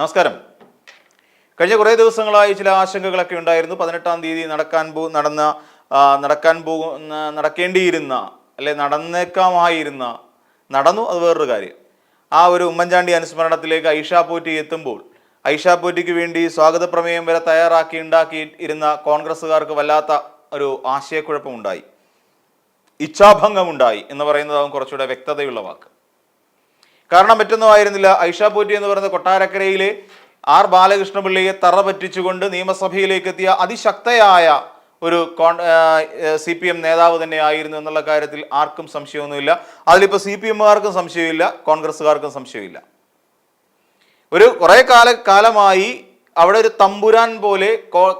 നമസ്കാരം. കഴിഞ്ഞ കുറേ ദിവസങ്ങളായി ചില ആശങ്കകളൊക്കെ ഉണ്ടായിരുന്നു. പതിനെട്ടാം തീയതി നടക്കാൻ പോ നടന്ന നടക്കാൻ പോകുന്ന നടക്കേണ്ടിയിരുന്ന അല്ലെ നടന്നേക്കാമായിരുന്ന നടന്നു അത് വേറൊരു കാര്യം. ആ ഒരു ഉമ്മൻചാണ്ടി അനുസ്മരണത്തിലേക്ക് ഐഷാ പോറ്റി എത്തുമ്പോൾ ഐഷാ പോറ്റിക്ക് വേണ്ടി സ്വാഗത പ്രമേയം വരെ തയ്യാറാക്കി ഉണ്ടാക്കി ഇരുന്ന കോൺഗ്രസ്സുകാർക്ക് വല്ലാത്ത ഒരു ആശയക്കുഴപ്പമുണ്ടായി. ഇച്ഛാഭംഗമുണ്ടായി എന്ന് പറയുന്നതാകും കുറച്ചുകൂടെ വ്യക്തതയുള്ള വാക്ക്. കാരണം മറ്റൊന്നും ആയിരുന്നില്ല. പോറ്റി എന്ന് പറയുന്ന കൊട്ടാരക്കരയിലെ ആർ ബാലകൃഷ്ണപിള്ളയെ തറ പറ്റിച്ചുകൊണ്ട് നിയമസഭയിലേക്ക് എത്തിയ അതിശക്തയായ ഒരു കോൺ സി പി എം നേതാവ് തന്നെ ആയിരുന്നു എന്നുള്ള കാര്യത്തിൽ ആർക്കും സംശയമൊന്നുമില്ല. അതിലിപ്പോൾ സി പി എമ്മുകാർക്കും സംശയമില്ല കോൺഗ്രസ്സുകാർക്കും സംശയമില്ല. ഒരു കുറേ കാല കാലമായി അവിടെ ഒരു തമ്പുരാൻ പോലെ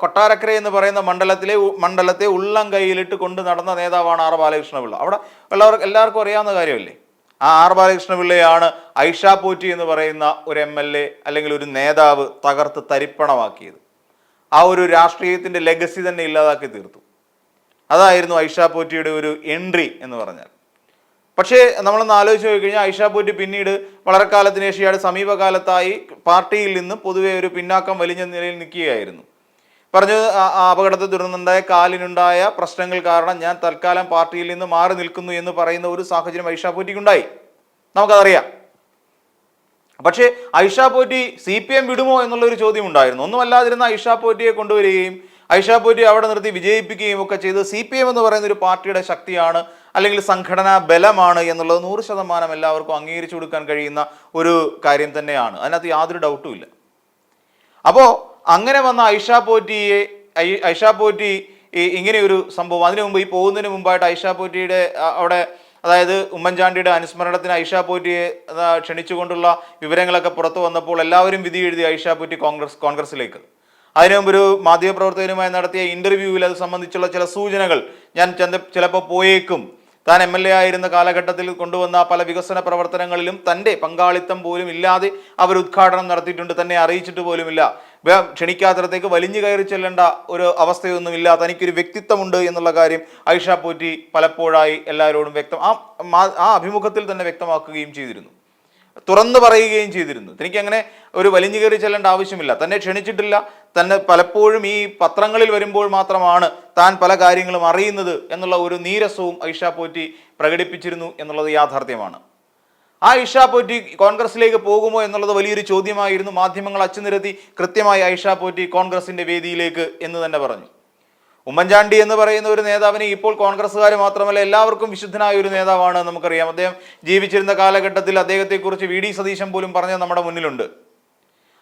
കൊട്ടാരക്കര എന്ന് പറയുന്ന മണ്ഡലത്തിലെ മണ്ഡലത്തെ ഉള്ളം കൈയിലിട്ട് കൊണ്ട് നടന്ന നേതാവാണ് ആർ ബാലകൃഷ്ണപിള്ള. അവിടെ എല്ലാവർക്കും എല്ലാവർക്കും അറിയാവുന്ന കാര്യമല്ലേ? ആ ആർ ബാലകൃഷ്ണപിള്ളയാണ് ഐഷാ പോറ്റി എന്ന് പറയുന്ന ഒരു എം എൽ എ അല്ലെങ്കിൽ ഒരു നേതാവ് തകർത്ത് തരിപ്പണമാക്കിയത്. ആ ഒരു രാഷ്ട്രീയത്തിന്റെ ലെഗസി തന്നെ ഇല്ലാതാക്കി തീർത്തു. അതായിരുന്നു ഐഷാ പോറ്റിയുടെ ഒരു എൻട്രി എന്ന് പറഞ്ഞാൽ. പക്ഷേ നമ്മളൊന്ന് ആലോചിച്ച് നോക്കി കഴിഞ്ഞാൽ ഐഷ പോറ്റി പിന്നീട് വളരെ കാലത്തിന് ശേഷം സമീപകാലത്തായി പാർട്ടിയിൽ നിന്ന് പൊതുവെ ഒരു പിന്നാക്കം വലിഞ്ഞ നിലയിൽ നിൽക്കുകയായിരുന്നു. പറഞ്ഞു അപകടത്തെ തുടർന്നുണ്ടായ കാലിനുണ്ടായ പ്രശ്നങ്ങൾ കാരണം ഞാൻ തൽക്കാലം പാർട്ടിയിൽ നിന്ന് മാറി നിൽക്കുന്നു എന്ന് പറയുന്ന ഒരു സാഹചര്യം ഐഷ പോറ്റിക്കുണ്ടായി. നമുക്കതറിയാം. പക്ഷേ Aisha Potti C P M വിടുമോ എന്നുള്ളൊരു ചോദ്യം ഉണ്ടായിരുന്നു ഒന്നുമല്ലാതിരുന്ന ഐഷാ പോറ്റിയെ കൊണ്ടുവരികയും ഐഷാ പോറ്റി അവിടെ നിർത്തി വിജയിപ്പിക്കുകയും ഒക്കെ ചെയ്ത് സി പി എം എന്ന് പറയുന്ന ഒരു പാർട്ടിയുടെ ശക്തിയാണ് അല്ലെങ്കിൽ സംഘടനാ ബലമാണ് എന്നുള്ളത് നൂറ് ശതമാനം എല്ലാവർക്കും അംഗീകരിച്ചു കൊടുക്കാൻ കഴിയുന്ന ഒരു കാര്യം തന്നെയാണ്. അതിനകത്ത് യാതൊരു ഡൗട്ടും ഇല്ല. അപ്പോൾ അങ്ങനെ വന്ന ഐഷ പോറ്റിയെ ഐഷ പോറ്റി ഇങ്ങനെ ഒരു സംഭവം. അതിനു മുമ്പ് ഈ പോകുന്നതിന് മുമ്പായിട്ട് ഐഷ പോറ്റിയുടെ അവിടെ അതായത് ഉമ്മൻചാണ്ടിയുടെ അനുസ്മരണത്തിന് ഐഷ പോറ്റിയെ ക്ഷണിച്ചുകൊണ്ടുള്ള വിവരങ്ങളൊക്കെ പുറത്തു വന്നപ്പോൾ എല്ലാവരും വിധി എഴുതി ഐഷ പോറ്റി കോൺഗ്രസ് കോൺഗ്രസിലേക്ക് അതിനു മുമ്പ് ഒരു മാധ്യമപ്രവർത്തകനുമായി നടത്തിയ ഇന്റർവ്യൂവിൽ അത് സംബന്ധിച്ചുള്ള ചില സൂചനകൾ ഞാൻ ചെന്ന ചിലപ്പോൾ പോയേക്കും. താൻ എം എൽ എ ആയിരുന്ന കാലഘട്ടത്തിൽ കൊണ്ടുവന്ന പല വികസന പ്രവർത്തനങ്ങളിലും തന്റെ പങ്കാളിത്തം പോലും ഇല്ലാതെ അവർ ഉദ്ഘാടനം നടത്തിയിട്ടുണ്ട്. തന്നെ അറിയിച്ചിട്ട് പോലുമില്ല. ക്ഷണിക്കാത്തിടത്തേക്ക് വലിഞ്ഞു കയറി ചെല്ലേണ്ട ഒരു അവസ്ഥയൊന്നുമില്ല തനിക്കൊരു വ്യക്തിത്വമുണ്ട് എന്നുള്ള കാര്യം ഐഷ പോറ്റി പലപ്പോഴായി എല്ലാവരോടും വ്യക്തം ആ ആ അഭിമുഖത്തിൽ തന്നെ വ്യക്തമാക്കുകയും ചെയ്തിരുന്നു. തുറന്നു പറയുകയും ചെയ്തിരുന്നു. തനിക്ക് അങ്ങനെ ഒരു വലിഞ്ഞു കയറി ചെല്ലേണ്ട ആവശ്യമില്ല. തന്നെ ക്ഷണിച്ചിട്ടില്ല. തന്നെ പലപ്പോഴും ഈ പത്രങ്ങളിൽ വരുമ്പോൾ മാത്രമാണ് താൻ പല കാര്യങ്ങളും അറിയുന്നത് എന്നുള്ള ഒരു നീരസവും ഐഷ പോറ്റി പ്രകടിപ്പിച്ചിരുന്നു എന്നുള്ളത് യാഥാർത്ഥ്യമാണ്. ആ ഐഷ പോറ്റി കോൺഗ്രസിലേക്ക് പോകുമോ എന്നുള്ളത് വലിയൊരു ചോദ്യമായിരുന്നു. മാധ്യമങ്ങൾ അച്ചുനിരത്തി കൃത്യമായി ഐഷ പോറ്റി കോൺഗ്രസിന്റെ വേദിയിലേക്ക് എന്ന് തന്നെ പറഞ്ഞു. ഉമ്മൻചാണ്ടി എന്ന് പറയുന്ന ഒരു നേതാവിനെ ഇപ്പോൾ കോൺഗ്രസ്സുകാർ മാത്രമല്ല എല്ലാവർക്കും വിശുദ്ധനായ ഒരു നേതാവാണ് നമുക്കറിയാം. അദ്ദേഹം ജീവിച്ചിരുന്ന കാലഘട്ടത്തിൽ അദ്ദേഹത്തെക്കുറിച്ച് വി. ഡി. സതീശൻ പോലും പറഞ്ഞത് നമ്മുടെ മുന്നിലുണ്ട്.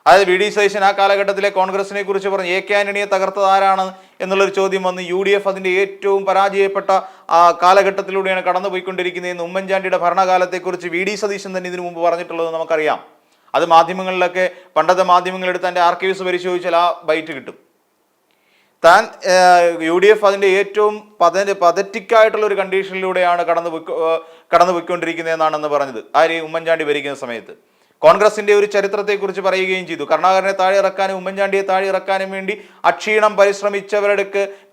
അതായത് വി ഡി സതീശൻ ആ കാലഘട്ടത്തിലെ കോൺഗ്രസിനെ കുറിച്ച് പറഞ്ഞു എ കെ ആന്റണിയെ തകർത്തതാരാണ് എന്നുള്ളൊരു ചോദ്യം വന്ന് യു ഡി എഫ് അതിന്റെ ഏറ്റവും പരാജയപ്പെട്ട ആ കാലഘട്ടത്തിലൂടെയാണ് കടന്നുപോയിക്കൊണ്ടിരിക്കുന്നതെന്ന് ഉമ്മൻചാണ്ടിയുടെ ഭരണകാലത്തെക്കുറിച്ച് വി ഡി സതീശൻ തന്നെ ഇതിനു മുമ്പ് പറഞ്ഞിട്ടുള്ളത് നമുക്കറിയാം. അത് മാധ്യമങ്ങളിലൊക്കെ പണ്ടത്തെ മാധ്യമങ്ങളെടുത്ത് എന്റെ ആർക്കൈവ്സ് പരിശോധിച്ചാൽ ആ ബൈറ്റ് കിട്ടും. താൻ യു ഡി എഫ് അതിന്റെ ഏറ്റവും പത പതറ്റിക്കായിട്ടുള്ള ഒരു കണ്ടീഷനിലൂടെയാണ് കടന്നു പോയിക്കൊ ഏഹ് കടന്നു പോയിക്കൊണ്ടിരിക്കുന്നതെന്നാണെന്ന് പറഞ്ഞത്. ആര്? ഉമ്മൻചാണ്ടി ഭരിക്കുന്ന സമയത്ത്. കോൺഗ്രസിന്റെ ഒരു ചരിത്രത്തെക്കുറിച്ച് പറയുകയും ചെയ്തു. കരുണാകരനെ താഴെ ഇറക്കാനും ഉമ്മൻചാണ്ടിയെ താഴെ ഇറക്കാനും വേണ്ടി അക്ഷീണം പരിശ്രമിച്ചവരുടെ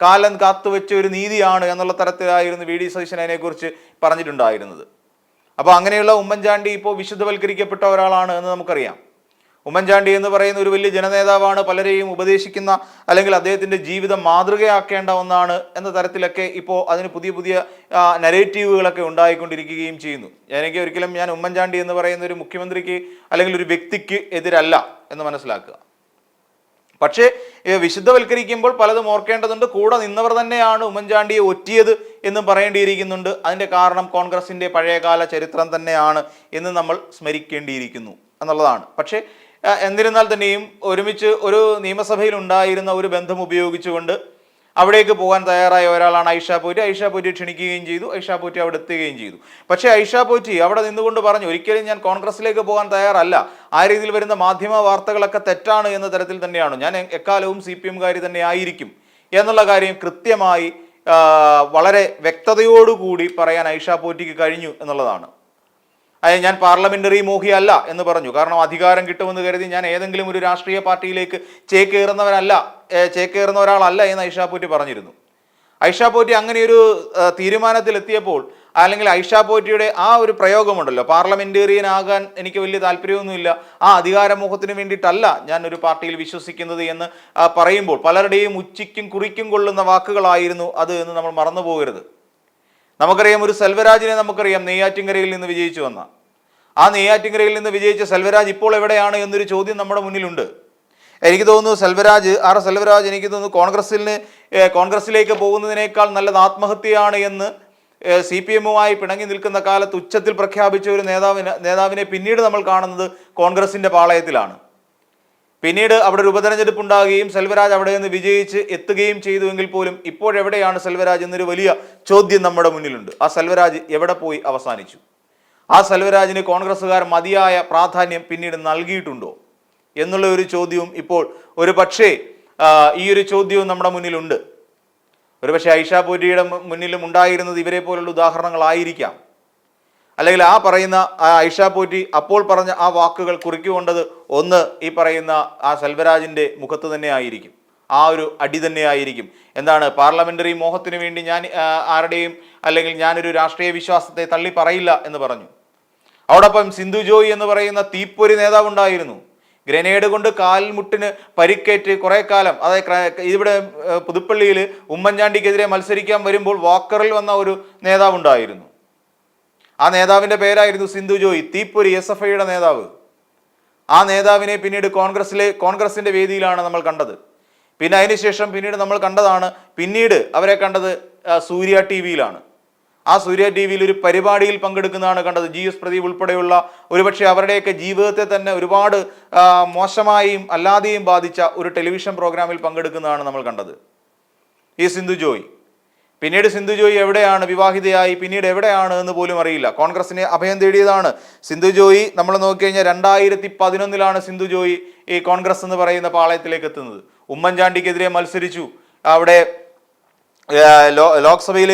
കാലം കാത്തുവെച്ച ഒരു നീതിയാണ് എന്നുള്ള തരത്തിലായിരുന്നു വി ഡി സതീശൻ അതിനെക്കുറിച്ച് പറഞ്ഞിട്ടുണ്ടായിരുന്നത്. അപ്പോൾ അങ്ങനെയുള്ള ഉമ്മൻചാണ്ടി ഇപ്പോൾ വിശുദ്ധവൽക്കരിക്കപ്പെട്ട ഒരാളാണ് എന്ന് നമുക്കറിയാം. ഉമ്മൻചാണ്ടി എന്ന് പറയുന്ന ഒരു വലിയ ജനനേതാവാണ് പലരെയും ഉപദേശിക്കുന്ന അല്ലെങ്കിൽ അദ്ദേഹത്തിന്റെ ജീവിതം മാതൃകയാക്കേണ്ട ഒന്നാണ് എന്ന തരത്തിലൊക്കെ ഇപ്പോൾ അതിന് പുതിയ പുതിയ നരേറ്റീവുകളൊക്കെ ഉണ്ടായിക്കൊണ്ടിരിക്കുകയും ചെയ്യുന്നു. എനിക്ക് ഒരിക്കലും ഞാൻ ഉമ്മൻചാണ്ടി എന്ന് പറയുന്ന ഒരു മുഖ്യമന്ത്രിക്ക് അല്ലെങ്കിൽ ഒരു വ്യക്തിക്ക് എതിരല്ല എന്ന് മനസ്സിലാക്കുക. പക്ഷേ വിശുദ്ധവൽക്കരിക്കുമ്പോൾ പലതും ഓർക്കേണ്ടതുണ്ട്. കൂടെ നിന്നവർ തന്നെയാണ് ഉമ്മൻചാണ്ടിയെ ഒറ്റിയത് എന്നും പറയേണ്ടിയിരിക്കുന്നുണ്ട്. അതിന്റെ കാരണം കോൺഗ്രസിന്റെ പഴയകാല ചരിത്രം തന്നെയാണ് എന്ന് നമ്മൾ സ്മരിക്കേണ്ടിയിരിക്കുന്നു എന്നുള്ളതാണ്. പക്ഷേ എന്നിരുന്നാൽ തന്നെയും ഒരുമിച്ച് ഒരു നിയമസഭയിൽ ഉണ്ടായിരുന്ന ഒരു ബന്ധം ഉപയോഗിച്ചുകൊണ്ട് അവിടേക്ക് പോകാൻ തയ്യാറായ ഒരാളാണ് ഐഷ പോറ്റി. ഐഷാ പോറ്റി ക്ഷണിക്കുകയും ചെയ്തു. ഐഷാ പോറ്റി അവിടെ എത്തുകയും ചെയ്തു. പക്ഷേ ഐഷാ പോറ്റി അവിടെ നിന്നുകൊണ്ട് പറഞ്ഞു ഒരിക്കലും ഞാൻ കോൺഗ്രസിലേക്ക് പോകാൻ തയ്യാറല്ല. ആ രീതിയിൽ വരുന്ന മാധ്യമ വാർത്തകളൊക്കെ തെറ്റാണ് എന്ന തരത്തിൽ തന്നെയാണ്. ഞാൻ എക്കാലവും സി പി എംകാരി തന്നെ ആയിരിക്കും. എന്നുള്ള കാര്യം കൃത്യമായി വളരെ വ്യക്തതയോടുകൂടി പറയാൻ ഐഷാ പോറ്റിക്ക് കഴിഞ്ഞു എന്നുള്ളതാണ്. അതായത് ഞാൻ പാർലമെന്ററി മോഹി അല്ല എന്ന് പറഞ്ഞു. കാരണം അധികാരം കിട്ടുമെന്ന് കരുതി ഞാൻ ഏതെങ്കിലും ഒരു രാഷ്ട്രീയ പാർട്ടിയിലേക്ക് ചേക്കേറുന്നവരല്ല ചേക്കേറുന്ന ഒരാളല്ല എന്ന് ഐഷാപൂറ്റി പറഞ്ഞിരുന്നു. ഐഷാ പോറ്റി അങ്ങനെ ഒരു തീരുമാനത്തിലെത്തിയപ്പോൾ അല്ലെങ്കിൽ ഐഷ പോറ്റിയുടെ ആ ഒരു പ്രയോഗമുണ്ടല്ലോ പാർലമെന്റേറിയൻ ആകാൻ എനിക്ക് വലിയ താല്പര്യമൊന്നുമില്ല ആ അധികാരമോഹത്തിന് വേണ്ടിയിട്ടല്ല ഞാൻ ഒരു പാർട്ടിയിൽ വിശ്വസിക്കുന്നത് എന്ന് പറയുമ്പോൾ പലരുടെയും ഉച്ചയ്ക്കും കുറിക്കും കൊള്ളുന്ന വാക്കുകളായിരുന്നു അത് എന്ന് നമ്മൾ മറന്നു പോകരുത് നമുക്കറിയാം ഒരു സെൽവരാജിനെ നമുക്കറിയാം നെയ്യാറ്റിങ്കരയിൽ നിന്ന് വിജയിച്ചു വന്ന. ആ നെയ്യാറ്റിങ്കരയിൽ നിന്ന് വിജയിച്ച സെൽവരാജ് ഇപ്പോൾ എവിടെയാണ് എന്നൊരു ചോദ്യം നമ്മുടെ മുന്നിലുണ്ട്. എനിക്ക് തോന്നുന്നു സെൽവരാജ് ആർ സെൽവരാജ് എനിക്ക് തോന്നുന്നു കോൺഗ്രസിന് കോൺഗ്രസിലേക്ക് പോകുന്നതിനേക്കാൾ നല്ലത് ആത്മഹത്യയാണ് എന്ന് സി പി എമ്മുമായി പിണങ്ങി നിൽക്കുന്ന കാലത്ത് ഉച്ചത്തിൽ പ്രഖ്യാപിച്ച ഒരു നേതാവിനെ നേതാവിനെ പിന്നീട് നമ്മൾ കാണുന്നത് കോൺഗ്രസിന്റെ പാളയത്തിലാണ്. പിന്നീട് അവിടെ ഒരു ഉപതെരഞ്ഞെടുപ്പ് ഉണ്ടാകുകയും സെൽവരാജ് അവിടെ നിന്ന് വിജയിച്ച് എത്തുകയും ചെയ്തുവെങ്കിൽ പോലും ഇപ്പോഴെവിടെയാണ് സെൽവരാജ് എന്നൊരു വലിയ ചോദ്യം നമ്മുടെ മുന്നിലുണ്ട്. ആ സെൽവരാജ് എവിടെ പോയി അവസാനിച്ചു? ആ സെൽവരാജിന് കോൺഗ്രസ്സുകാർ മതിയായ പ്രാധാന്യം പിന്നീട് നൽകിയിട്ടുണ്ടോ? എന്നുള്ള ഒരു ചോദ്യവും ഇപ്പോൾ ഒരു പക്ഷേ ഈ ഒരു ചോദ്യവും നമ്മുടെ മുന്നിലുണ്ട്. ഒരുപക്ഷെ ഐഷ പോറ്റിയുടെ മു- മുന്നിലും ഉണ്ടായിരുന്നത് ഇവരെ പോലുള്ള ഉദാഹരണങ്ങളായിരിക്കാം. അല്ലെങ്കിൽ ആ പറയുന്ന ആ ഐഷ പോറ്റി അപ്പോൾ പറഞ്ഞ ആ വാക്കുകൾ കുറിക്കൊണ്ടത് ഒന്ന് ഈ പറയുന്ന ആ സെൽവരാജിന്റെ മുഖത്ത് തന്നെ ആയിരിക്കും. ആ ഒരു അടി തന്നെ ആയിരിക്കും. എന്താണ്? പാർലമെന്ററി മോഹത്തിന് വേണ്ടി ഞാൻ ആരുടെയും അല്ലെങ്കിൽ ഞാനൊരു രാഷ്ട്രീയ വിശ്വാസത്തെ തള്ളി പറയില്ല എന്ന് പറഞ്ഞു. അതോടൊപ്പം സിന്ധു ജോയി എന്ന് പറയുന്ന തീപ്പൊരി നേതാവ് ഉണ്ടായിരുന്നു. ഗ്രനേഡ് കൊണ്ട് കാൽമുട്ടിന് പരിക്കേറ്റ് കുറേ കാലം അതായത് ഇവിടെ പുതുപ്പള്ളിയിൽ ഉമ്മൻചാണ്ടിക്കെതിരെ മത്സരിക്കാൻ വരുമ്പോൾ വാക്കറിൽ വന്ന ഒരു നേതാവുണ്ടായിരുന്നു ആ നേതാവിന്റെ പേരായിരുന്നു സിന്ധു ജോയി തീപ്പൊരി എസ് എഫ് ഐയുടെ നേതാവ്. ആ നേതാവിനെ പിന്നീട് കോൺഗ്രസിലെ കോൺഗ്രസിന്റെ വേദിയിലാണ് നമ്മൾ കണ്ടത്. പിന്നെ അതിനുശേഷം പിന്നീട് നമ്മൾ കണ്ടതാണ് പിന്നീട് അവരെ കണ്ടത് സൂര്യ ടി വിയിലാണ്. ആ സൂര്യ ടി വിയിൽ ഒരു പരിപാടിയിൽ പങ്കെടുക്കുന്നതാണ് കണ്ടത്. ജി എസ് പ്രദീപ് ഉൾപ്പെടെയുള്ള ഒരുപക്ഷെ അവരുടെയൊക്കെ ജീവിതത്തെ തന്നെ ഒരുപാട് മോശമായും അല്ലാതെയും ബാധിച്ച ഒരു ടെലിവിഷൻ പ്രോഗ്രാമിൽ പങ്കെടുക്കുന്നതാണ് നമ്മൾ കണ്ടത്. ഈ സിന്ധു ജോയ്. പിന്നീട് സിന്ധു ജോയി എവിടെയാണ്? വിവാഹിതയായി പിന്നീട് എവിടെയാണ് എന്ന് പോലും അറിയില്ല. കോൺഗ്രസിനെ അഭയം തേടിയതാണ് സിന്ധു ജോയി. നമ്മൾ നോക്കിക്കഴിഞ്ഞാൽ രണ്ടായിരത്തി പതിനൊന്നിലാണ് സിന്ധു ജോയി ഈ കോൺഗ്രസ് എന്ന് പറയുന്ന പാളയത്തിലേക്ക് എത്തുന്നത്. ഉമ്മൻചാണ്ടിക്കെതിരെ മത്സരിച്ചു. അവിടെ ലോക്സഭയിൽ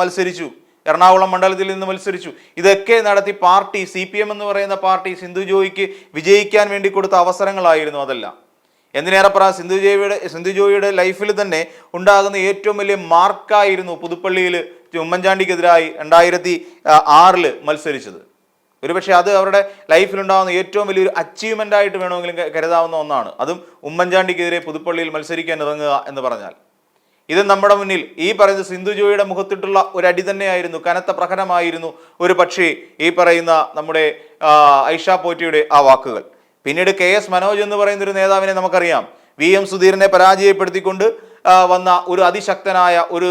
മത്സരിച്ചു. എറണാകുളം മണ്ഡലത്തിൽ നിന്ന് മത്സരിച്ചു. ഇതൊക്കെ നടത്തി പാർട്ടി സി എന്ന് പറയുന്ന പാർട്ടി സിന്ധു ജോയിക്ക് വിജയിക്കാൻ വേണ്ടി കൊടുത്ത അവസരങ്ങളായിരുന്നു അതെല്ലാം. എന്തിനേറെ പറ സിന്ധു ജോയിയുടെ സിന്ധു ജോയിയുടെ ലൈഫിൽ തന്നെ ഉണ്ടാകുന്ന ഏറ്റവും വലിയ മാർക്കായിരുന്നു പുതുപ്പള്ളിയിൽ ഉമ്മൻചാണ്ടിക്കെതിരായി രണ്ടായിരത്തി ആറിൽ മത്സരിച്ചത്. ഒരുപക്ഷെ അത് അവരുടെ ലൈഫിലുണ്ടാകുന്ന ഏറ്റവും വലിയൊരു അച്ചീവ്മെന്റ് ആയിട്ട് വേണമെങ്കിലും കരുതാവുന്ന ഒന്നാണ്. അതും ഉമ്മൻചാണ്ടിക്കെതിരെ പുതുപ്പള്ളിയിൽ മത്സരിക്കാൻ ഇറങ്ങുക എന്ന് പറഞ്ഞാൽ. ഇത് നമ്മുടെ മുന്നിൽ ഈ പറയുന്ന സിന്ധു ജോയിയുടെ മുഖത്തിട്ടുള്ള ഒരു അടി തന്നെയായിരുന്നു കനത്ത പ്രഹരമായിരുന്നു ഒരു പക്ഷേ ഈ പറയുന്ന നമ്മുടെ ഐഷ പോറ്റിയുടെ ആ വാക്കുകൾ. പിന്നീട് കെ എസ് മനോജ് എന്ന് പറയുന്ന ഒരു നേതാവിനെ നമുക്കറിയാം. വി എം സുധീരനെ പരാജയപ്പെടുത്തിക്കൊണ്ട് വന്ന ഒരു അതിശക്തനായ ഒരു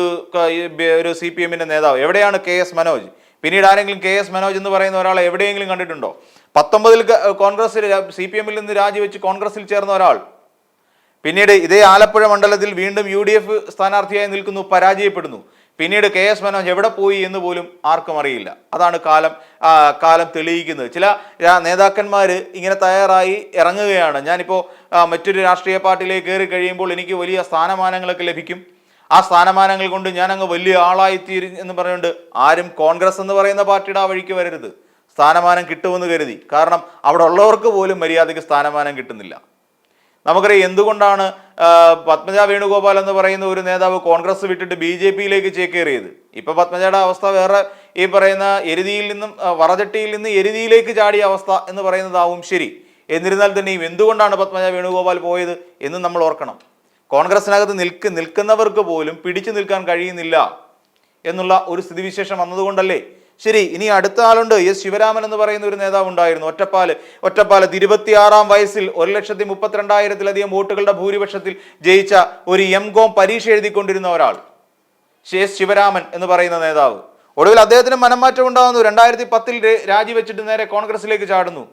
ഒരു സി പി എമ്മിന്റെ നേതാവ്. എവിടെയാണ് കെ എസ് മനോജ്? പിന്നീട് ആരെങ്കിലും കെ എസ് മനോജ് എന്ന് പറയുന്ന ഒരാളെ എവിടെയെങ്കിലും കണ്ടിട്ടുണ്ടോ? പത്തൊമ്പതിൽ കോൺഗ്രസ് സി പി എമ്മിൽ നിന്ന് രാജിവെച്ച് കോൺഗ്രസിൽ ചേർന്ന ഒരാൾ. പിന്നീട് ഇതേ ആലപ്പുഴ മണ്ഡലത്തിൽ വീണ്ടും യു ഡി എഫ് സ്ഥാനാർത്ഥിയായി നിൽക്കുന്നു പരാജയപ്പെടുന്നു. പിന്നീട് കെ എസ് മനോജ് എവിടെ പോയി എന്ന് പോലും ആർക്കും അറിയില്ല. അതാണ് കാലം കാലം തെളിയിക്കുന്നത്. ചില നേതാക്കന്മാർ ഇങ്ങനെ തയ്യാറായി ഇറങ്ങുകയാണ്. ഞാനിപ്പോൾ മറ്റൊരു രാഷ്ട്രീയ പാർട്ടിയിലേക്ക് കയറി കഴിയുമ്പോൾ എനിക്ക് വലിയ സ്ഥാനമാനങ്ങളൊക്കെ ലഭിക്കും. ആ സ്ഥാനമാനങ്ങൾ കൊണ്ട് ഞാൻ വലിയ ആളായിത്തീരു എന്ന് പറഞ്ഞുകൊണ്ട് ആരും കോൺഗ്രസ് എന്ന് പറയുന്ന പാർട്ടിയുടെ ആ വഴിക്ക് വരരുത്. സ്ഥാനമാനം കിട്ടുമെന്ന് കരുതി. കാരണം അവിടെ ഉള്ളവർക്ക് പോലും മര്യാദയ്ക്ക് സ്ഥാനമാനം കിട്ടുന്നില്ല. നമുക്കറിയാം എന്തുകൊണ്ടാണ് പത്മജ വേണുഗോപാൽ എന്ന് പറയുന്ന ഒരു നേതാവ് കോൺഗ്രസ് വിട്ടിട്ട് ബി ജെ പിയിലേക്ക് ചേക്കേറിയത്? ഇപ്പൊ പത്മജയുടെ അവസ്ഥ വേറെ ഈ പറയുന്ന എരുതിയിൽ നിന്നും വറചട്ടിയിൽ നിന്ന് എരുതിയിലേക്ക് ചാടിയ അവസ്ഥ എന്ന് പറയുന്നതാവും ശരി. എന്നിരുന്നാൽ തന്നെയും എന്തുകൊണ്ടാണ് പത്മജ വേണുഗോപാൽ പോയത് എന്ന് നമ്മൾ ഓർക്കണം. കോൺഗ്രസിനകത്ത് നിൽക്ക് നിൽക്കുന്നവർക്ക് പോലും പിടിച്ചു നിൽക്കാൻ കഴിയുന്നില്ല എന്നുള്ള ഒരു സ്ഥിതിവിശേഷം വന്നതുകൊണ്ടല്ലേ ശരി ഇനി അടുത്ത ആളുണ്ട്. എസ് ശിവരാമൻ എന്ന് പറയുന്ന ഒരു നേതാവ് ഉണ്ടായിരുന്നു. ഒറ്റപ്പാൽ ഒറ്റപ്പാലത്ത് ഇരുപത്തിയാറാം വയസ്സിൽ ഒരു ലക്ഷത്തി മുപ്പത്തിരണ്ടായിരത്തിലധികം വോട്ടുകളുടെ ഭൂരിപക്ഷത്തിൽ ജയിച്ച ഒരു എം കോം പരീക്ഷ എഴുതിക്കൊണ്ടിരുന്ന ഒരാൾ. എസ് ശിവരാമൻ എന്ന് പറയുന്ന നേതാവ്. ഒടുവിൽ അദ്ദേഹത്തിന് മനംമാറ്റം ഉണ്ടാകുന്നു. രണ്ടായിരത്തി പത്തിൽ രാജിവെച്ചിട്ട് നേരെ കോൺഗ്രസിലേക്ക് ചാടുന്നു.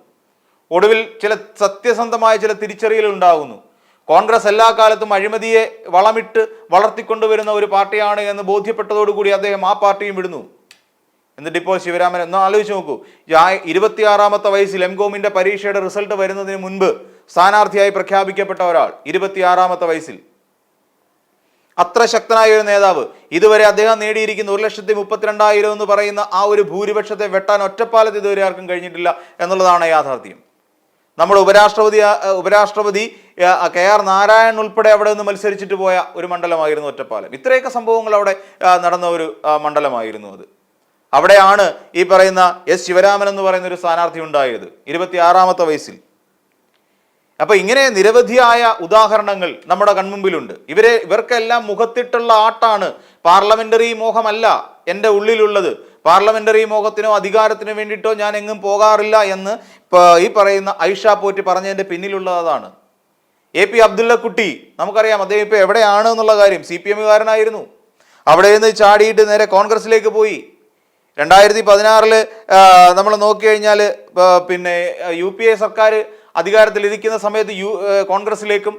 ഒടുവിൽ ചില സത്യസന്ധമായ ചില തിരിച്ചറിയൽ ഉണ്ടാകുന്നു. കോൺഗ്രസ് എല്ലാ കാലത്തും അഴിമതിയെ വളമിട്ട് വളർത്തിക്കൊണ്ടുവരുന്ന ഒരു പാർട്ടിയാണ് എന്ന് ബോധ്യപ്പെട്ടതോടുകൂടി അദ്ദേഹം ആ പാർട്ടിയും വിടുന്നു. എന്നിട്ട് ഇപ്പോൾ ശിവരാമൻ ഒന്ന് ആലോചിച്ച് നോക്കൂ. ഇരുപത്തിയാറാമത്തെ വയസ്സിൽ എം കോമിന്റെ പരീക്ഷയുടെ റിസൾട്ട് വരുന്നതിന് മുൻപ് സ്ഥാനാർത്ഥിയായി പ്രഖ്യാപിക്കപ്പെട്ട ഒരാൾ ഇരുപത്തിയാറാമത്തെ വയസ്സിൽ. അത്ര ശക്തനായ ഒരു നേതാവ്. ഇതുവരെ അദ്ദേഹം നേടിയിരിക്കുന്ന ഒരു ലക്ഷത്തി മുപ്പത്തിരണ്ടായിരം എന്ന് പറയുന്ന ആ ഒരു ഭൂരിപക്ഷത്തെ വെട്ടാൻ ഒറ്റപ്പാലത്ത് ഇതുവരെ ആർക്കും കഴിഞ്ഞിട്ടില്ല എന്നുള്ളതാണ് യാഥാർത്ഥ്യം. നമ്മുടെ ഉപരാഷ്ട്രപതി ഉപരാഷ്ട്രപതി കെ ആർ നാരായണൻ ഉൾപ്പെടെ അവിടെ നിന്ന് മത്സരിച്ചിട്ട് പോയ ഒരു മണ്ഡലമായിരുന്നു ഒറ്റപ്പാലം. ഇത്രയൊക്കെ സംഭവങ്ങൾ അവിടെ നടന്ന ഒരു മണ്ഡലമായിരുന്നു അത്. അവിടെയാണ് ഈ പറയുന്ന എസ് ശിവരാമൻ എന്ന് പറയുന്ന ഒരു സ്ഥാനാർത്ഥി ഉണ്ടായത് ഇരുപത്തിയാറാമത്തെ വയസ്സിൽ. അപ്പൊ ഇങ്ങനെ നിരവധിയായ ഉദാഹരണങ്ങൾ നമ്മുടെ കൺമുമ്പിലുണ്ട്. ഇവരെ ഇവർക്കെല്ലാം മുഖത്തിട്ടുള്ള ആട്ടാണ് പാർലമെന്ററി മോഹമല്ല എന്റെ ഉള്ളിലുള്ളത്. പാർലമെന്ററി മോഹത്തിനോ അധികാരത്തിനോ വേണ്ടിയിട്ടോ ഞാൻ എങ്ങും പോകാറില്ല എന്ന് ഈ പറയുന്ന ഐഷ പോറ്റി പറഞ്ഞതിന്റെ പിന്നിലുള്ളതാണ്. എ പി അബ്ദുള്ളക്കുട്ടി നമുക്കറിയാം അദ്ദേഹം ഇപ്പോൾ എവിടെയാണ് എന്നുള്ള കാര്യം. സി പി എമ്മുകാരനായിരുന്നു. അവിടെ നിന്ന് ചാടിയിട്ട് നേരെ കോൺഗ്രസിലേക്ക് പോയി. രണ്ടായിരത്തി പതിനാറിൽ നമ്മൾ നോക്കിക്കഴിഞ്ഞാൽ പിന്നെ യു പി എ സർക്കാർ അധികാരത്തിലിരിക്കുന്ന സമയത്ത് യു കോൺഗ്രസിലേക്കും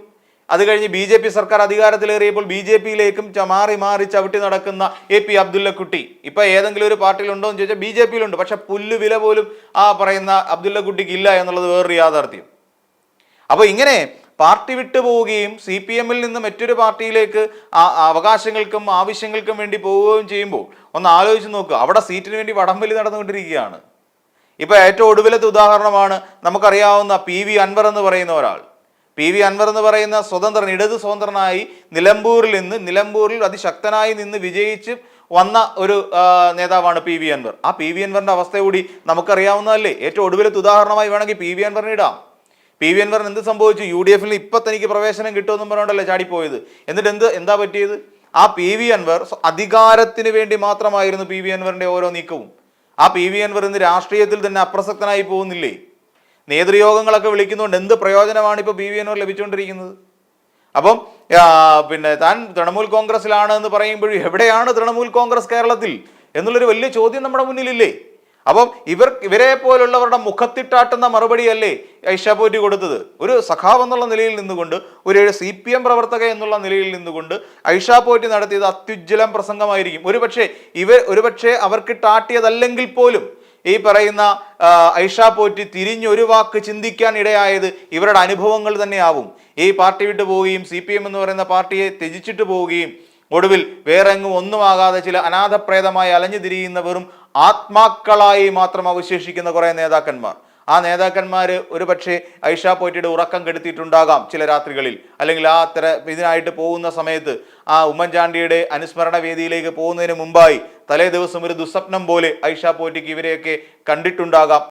അത് കഴിഞ്ഞ് ബി ജെ പി സർക്കാർ അധികാരത്തിലേറിയപ്പോൾ ബി ജെ പിയിലേക്കും മാറി മാറി ചവിട്ടി നടക്കുന്ന എ പി അബ്ദുല്ലക്കുട്ടി. ഇപ്പൊ ഏതെങ്കിലും ഒരു പാർട്ടിയിലുണ്ടോ എന്ന് ചോദിച്ചാൽ ബി ജെ പിയിലുണ്ട്. പക്ഷെ പുല്ല് വില പോലും ആ പറയുന്ന അബ്ദുല്ലക്കുട്ടിക്ക് ഇല്ല എന്നുള്ളത് വേറൊരു യാഥാർത്ഥ്യം. അപ്പോൾ ഇങ്ങനെ പാർട്ടി വിട്ടു പോവുകയും സി പി എമ്മിൽ നിന്ന് മറ്റൊരു പാർട്ടിയിലേക്ക് അവകാശങ്ങൾക്കും ആവശ്യങ്ങൾക്കും വേണ്ടി പോവുകയും ചെയ്യുമ്പോൾ ഒന്ന് ആലോചിച്ച് നോക്കുക അവിടെ സീറ്റിന് വേണ്ടി വടംവലി നടന്നുകൊണ്ടിരിക്കുകയാണ്. ഇപ്പൊ ഏറ്റവും ഒടുവിലത്തെ ഉദാഹരണമാണ് നമുക്കറിയാവുന്ന പി വി അൻവർ എന്ന് പറയുന്ന ഒരാൾ. പി വി അൻവർ എന്ന് പറയുന്ന സ്വതന്ത്രൻ ഇടത് സ്വതന്ത്രനായി നിലമ്പൂരിൽ നിന്ന് നിലമ്പൂരിൽ അതിശക്തനായി നിന്ന് വിജയിച്ച് വന്ന ഒരു നേതാവാണ് പി വി അൻവർ. ആ പി വി അൻവറിന്റെ അവസ്ഥ കൂടി നമുക്കറിയാവുന്നതല്ലേ? ഏറ്റവും ഒടുവിലത്തെ ഉദാഹരണമായി വേണമെങ്കിൽ പി വി അൻവറിനെ ഇടാം. പി വി അൻവറിന് എന്ത് സംഭവിച്ചു? യു ഡി എഫിൽ ഇപ്പൊ തനിക്ക് പ്രവേശനം കിട്ടുമെന്നും പറഞ്ഞുകൊണ്ടല്ലേ ചാടിപ്പോയത്? എന്നിട്ട് എന്ത് എന്താ പറ്റിയത്? ആ പി വി അൻവർ അധികാരത്തിന് വേണ്ടി മാത്രമായിരുന്നു പി വി അൻവറിന്റെ ഓരോ നീക്കവും. ആ പി വി അൻവർ ഇന്ന് രാഷ്ട്രീയത്തിൽ തന്നെ അപ്രസക്തനായി പോകുന്നില്ലേ? നേതൃയോഗങ്ങളൊക്കെ വിളിക്കുന്നതുകൊണ്ട് എന്ത് പ്രയോജനമാണ് ഇപ്പോൾ പി വി അൻവർ ലഭിച്ചുകൊണ്ടിരിക്കുന്നത്? അപ്പം പിന്നെ താൻ തൃണമൂൽ കോൺഗ്രസിലാണ് എന്ന് പറയുമ്പോഴും എവിടെയാണ് തൃണമൂൽ കോൺഗ്രസ് കേരളത്തിൽ? എന്നുള്ളൊരു വലിയ ചോദ്യം നമ്മുടെ മുന്നിലില്ലേ? അപ്പം ഇവർ ഇവരെ പോലുള്ളവരുടെ മുഖത്തിട്ടാട്ടുന്ന മറുപടിയല്ലേ ഐഷ പോറ്റി കൊടുത്തത്? ഒരു സഖാവ് എന്നുള്ള നിലയിൽ നിന്നുകൊണ്ട് ഒരു സി പി എം പ്രവർത്തക എന്നുള്ള നിലയിൽ നിന്നുകൊണ്ട് ഐഷ പോറ്റി നടത്തിയത് അത്യുജ്വലം പ്രസംഗമായിരിക്കും. ഒരുപക്ഷെ ഇവർ ഒരുപക്ഷെ അവർക്ക് ടാട്ടിയതല്ലെങ്കിൽ പോലും ഈ പറയുന്ന ഐഷ പോറ്റി തിരിഞ്ഞൊരു വാക്ക് ചിന്തിക്കാൻ ഇടയായത് ഇവരുടെ അനുഭവങ്ങൾ തന്നെയാവും. ഈ പാർട്ടി വിട്ടു പോവുകയും സി പി എം എന്ന് പറയുന്ന പാർട്ടിയെ ത്യജിച്ചിട്ട് പോവുകയും ഒടുവിൽ വേറെങ്ങും ഒന്നുമാകാതെ ചില അനാഥപ്രേതമായി അലഞ്ഞു തിരിയുന്ന വെറും ആത്മാക്കളായി മാത്രം അവശേഷിക്കുന്ന കുറേ നേതാക്കന്മാർ. ആ നേതാക്കന്മാർ ഒരുപക്ഷെ ഐഷ പോയിട്ടിയുടെ ഉറക്കം കെടുത്തിയിട്ടുണ്ടാകാം ചില രാത്രികളിൽ. അല്ലെങ്കിൽ ആ തര ഇതിനായിട്ട് പോകുന്ന സമയത്ത് ആ ഉമ്മൻചാണ്ടിയുടെ അനുസ്മരണ വേദിയിലേക്ക് പോകുന്നതിന് മുമ്പായി തലേ ദിവസം ഒരു ദുസ്വപ്നം പോലെ ഐഷ പോറ്റിക്ക് ഇവരെയൊക്കെ കണ്ടിട്ടുണ്ടാകാം.